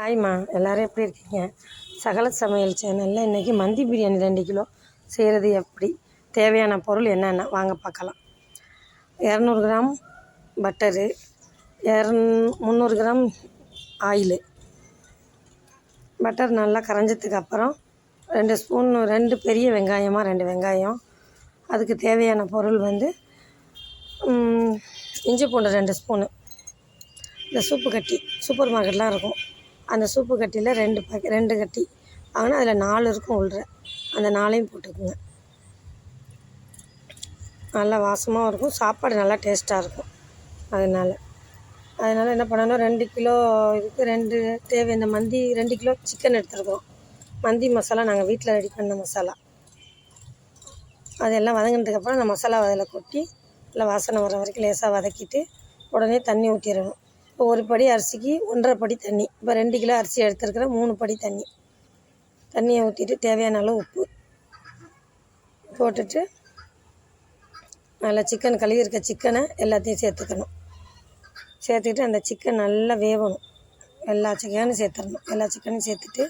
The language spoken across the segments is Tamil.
ஹாய்மா எல்லோரும் எப்படி இருக்கீங்க? சகல சமையல் சேனலில் இன்றைக்கி மந்தி பிரியாணி ரெண்டு கிலோ. செய்கிறது எப்படி? தேவையான பொருள் என்னென்ன? வாங்க பார்க்கலாம். இரநூறு கிராம் பட்டரு இரநூ முந்நூறு கிராம் ஆயிலு. பட்டர் நல்லா கரைஞ்சதுக்கு அப்புறம் ரெண்டு ஸ்பூன் ரெண்டு பெரிய வெங்காயமாக ரெண்டு வெங்காயம். அதுக்கு தேவையான பொருள் வந்து இஞ்சி பூண்டு ரெண்டு ஸ்பூனு இந்த சூப்பு கட்டி சூப்பர் மார்க்கெட்லாம் இருக்கும். அந்த சூப்பு கட்டியில் ரெண்டு பாக்கெட் ரெண்டு கட்டி. வாங்கினா அதில் நாலு இருக்கும் உள்ள. அந்த நாலையும் போட்டுக்குங்க. நல்லா வாசமாகவும் இருக்கும். சாப்பாடு நல்லா டேஸ்ட்டாக இருக்கும். அதனால். அதனால் என்ன பண்ணணும்? ரெண்டு கிலோ இதுக்கு ரெண்டு தேவை. இந்த மந்தி ரெண்டு கிலோ சிக்கன் எடுத்துருக்கோம். மந்தி மசாலா நாங்கள் வீட்டில் ரெடி பண்ண மசாலா. அதெல்லாம் வதங்கினதுக்கப்புறம் அந்த மசாலா அதில் கொட்டி நல்லா வாசனை வர வரைக்கும் லேசாக வதக்கிட்டு உடனே தண்ணி ஊற்றிடணும் இப்போ ஒரு படி அரிசிக்கு ஒன்றரை படி தண்ணி. இப்போ ரெண்டு கிலோ அரிசி எடுத்துருக்கிறேன் மூணு படி தண்ணி. தண்ணியை ஊற்றிட்டு தேவையான அளவு உப்பு போட்டுட்டு நல்லா சிக்கன் கழுவி இருக்க சிக்கனை எல்லாத்தையும் சேர்த்துக்கணும். சேர்த்துக்கிட்டு அந்த சிக்கன் நல்லா வேகணும் எல்லா சிக்கனும் சேர்த்துடணும். எல்லா சிக்கனையும் சேர்த்துட்டு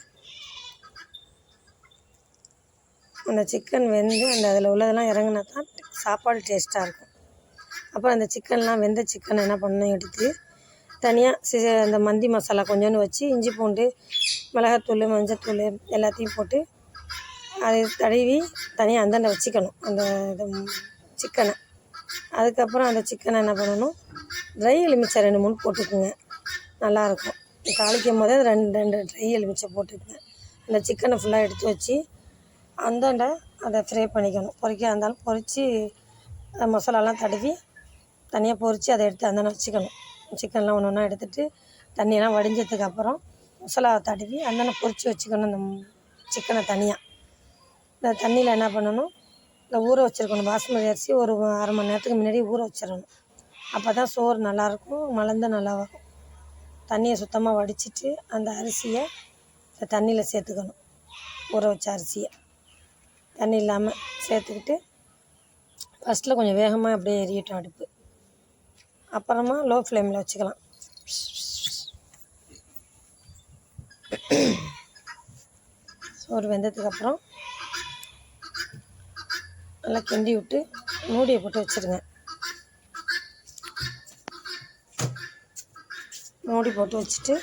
அந்த சிக்கன் வெந்து அந்த அதில் உள்ளதெல்லாம் இறங்குனா தான் சாப்பாடு டேஸ்ட்டாக இருக்கும். அப்புறம் அந்த சிக்கன்லாம் வெந்த சிக்கனை என்ன பண்ணணும் எடுத்து தனியாக சி அந்த மந்தி மசாலா கொஞ்சோண்டு வச்சு இஞ்சி பூண்டு மிளகாத்தூள் மஞ்சத்தூள் எல்லாத்தையும் போட்டு அதை தடவி தனியாக அந்தாண்ட வச்சுக்கணும். அந்த இது சிக்கனை. அதுக்கப்புறம் அந்த சிக்கனை என்ன பண்ணணும்? ட்ரை எலுமிச்சை ரெண்டு மூணு போட்டுக்குங்க. நல்லாயிருக்கும். தாளிக்கும் போதே ரெண்டு ரெண்டு ட்ரை எலுமிச்சை போட்டுக்குங்க. அந்த சிக்கனை ஃபுல்லாக எடுத்து வச்சு அந்தாண்ட அதை ஃப்ரை பண்ணிக்கணும். பொறிக்க இருந்தாலும் பொரித்து மசாலாலாம் தடவி தனியாக பொரித்து அதை எடுத்து அந்தாண்ட வச்சுக்கணும். சிக்கன்லாம் ஒன்று ஒன்றா எடுத்துகிட்டு தண்ணியெல்லாம் வடிஞ்சதுக்கு அப்புறம் மசாலாவை தடவி அந்தாண்ட பொறிச்சு வச்சுக்கணும். அந்த சிக்கனை தனியாக இந்த தண்ணியில் என்ன பண்ணணும்? இந்த ஊற வச்சுருக்கணும். பாஸ்மதி அரிசி ஒரு அரை மணி நேரத்துக்கு முன்னாடி ஊற வச்சிடணும். அப்போ தான் சோறு நல்லாயிருக்கும் மலர்ந்து நல்லா வரும். தண்ணியை சுத்தமாக வடிச்சிட்டு அந்த அரிசியை இந்த தண்ணியில் சேர்த்துக்கணும். ஊற வச்ச அரிசியை. தண்ணி இல்லாமல் சேர்த்துக்கிட்டு ஃபஸ்ட்டில் கொஞ்சம் வேகமாக அப்படியே எரியட்டும் அடுப்பு. அப்புறமா லோ ஃப்ளேமில் வச்சுக்கலாம். சோறு வெந்ததுக்கப்புறம் நல்லா கிண்டி விட்டு மூடியை போட்டு வச்சுருங்க. மூடி போட்டு வச்சுட்டு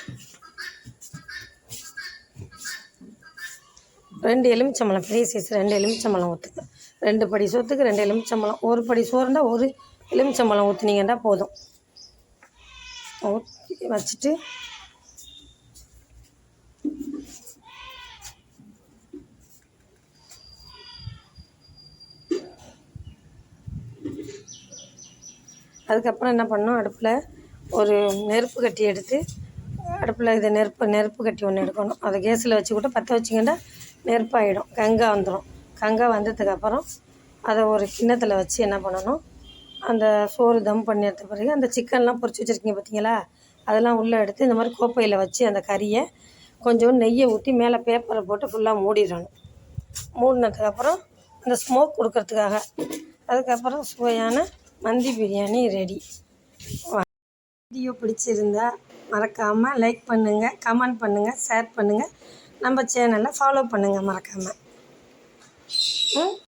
ரெண்டு எலுமிச்சம்பழம் பெரிய சைஸ் ரெண்டு எலுமிச்சம்பழம் ஊற்றுங்க ரெண்டு படி சோத்துக்கு ரெண்டு எலுமிச்சம்பழம். ஒரு படி சோறுனா ஒரு எலுமிச்சம்பழம் ஊற்றுனீங்கன்னா போதும். ஊற்றி வச்சுட்டு அதுக்கப்புறம் என்ன பண்ணணும்? அடுப்பில் ஒரு நெருப்பு கட்டி எடுத்து அடுப்பில் இதை நெருப்பு நெருப்பு கட்டி ஒன்று எடுக்கணும். அதை கேஸில் வச்சு கூட பற்ற வச்சிங்கன்னா நெருப்பாயிடும். கங்கா வந்துடும் கங்கா வந்ததுக்கப்புறம் அதை ஒரு கிண்ணத்தில் வச்சு என்ன பண்ணணும்? அந்த சோறு தம் பண்ணி எடுத்த பிறகு அந்த சிக்கன்லாம் பொரிச்சு வச்சுருக்கீங்க பார்த்தீங்களா அதெல்லாம் உள்ளே எடுத்து இந்த மாதிரி கோப்பையில் வச்சு அந்த கறியை கொஞ்சோண்டு நெய்யை ஊற்றி மேலே பேப்பரை போட்டு ஃபுல்லாக மூடிடணும். மூடினதுக்கப்புறம் அந்த ஸ்மோக் கொடுக்கறதுக்காக. அதுக்கப்புறம் சுவையான மந்தி பிரியாணி ரெடி வீடியோ பிடிச்சிருந்தா மறக்காமல் லைக் பண்ணுங்கள் கமெண்ட் பண்ணுங்கள் ஷேர் பண்ணுங்கள் நம்ம சேனலை ஃபாலோ பண்ணுங்கள் மறக்காமல் ம்?